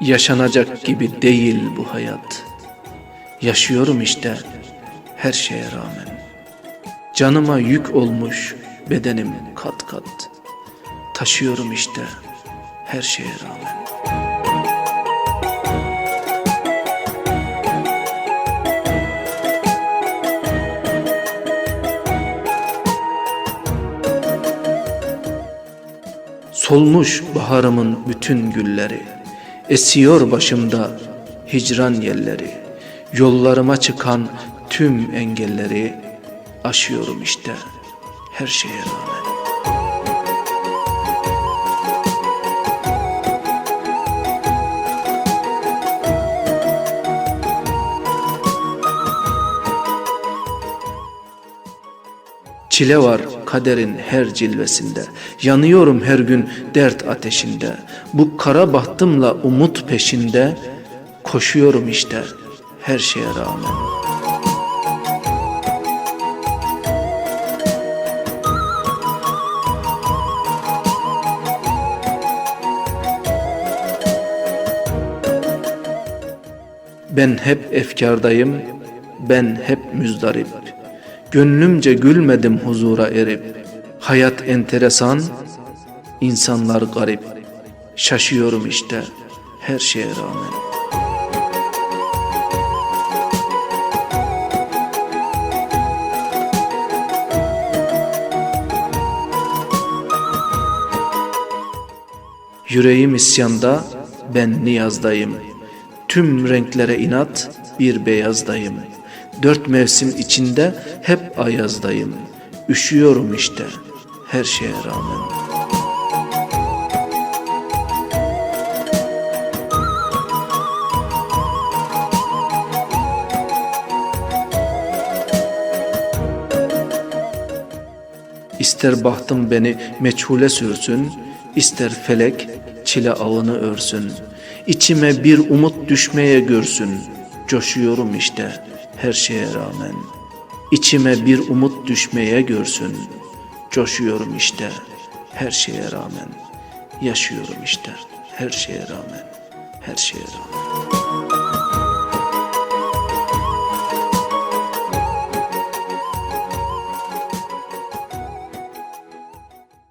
Yaşanacak gibi değil bu hayat. Yaşıyorum işte her şeye rağmen. Canıma yük olmuş bedenim kat kat. Taşıyorum işte her şeye rağmen. Solmuş baharımın bütün gülleri, esiyor başımda hicran yelleri, yollarıma çıkan tüm engelleri aşıyorum işte her şeye rağmen. Çile var kaderin her cilvesinde. Yanıyorum her gün dert ateşinde. Bu kara bahtımla umut peşinde. Koşuyorum işte her şeye rağmen. Ben hep efkardayım, ben hep müzdarip. Gönlümce gülmedim huzura erip. Hayat enteresan, insanlar garip. Şaşıyorum işte her şeye rağmen. Yüreğim isyanda, ben niyazdayım. Tüm renklere inat, bir beyazdayım. Dört mevsim içinde hep ayazdayım. Üşüyorum işte, her şeye rağmen. İster bahtım beni meçhule sürsün, ister felek çile ağını örsün. İçime bir umut düşmeye görsün, coşuyorum işte her şeye rağmen. İçime bir umut düşmeye görsün, coşuyorum işte her şeye rağmen. Yaşıyorum işte her şeye rağmen, her şeye rağmen.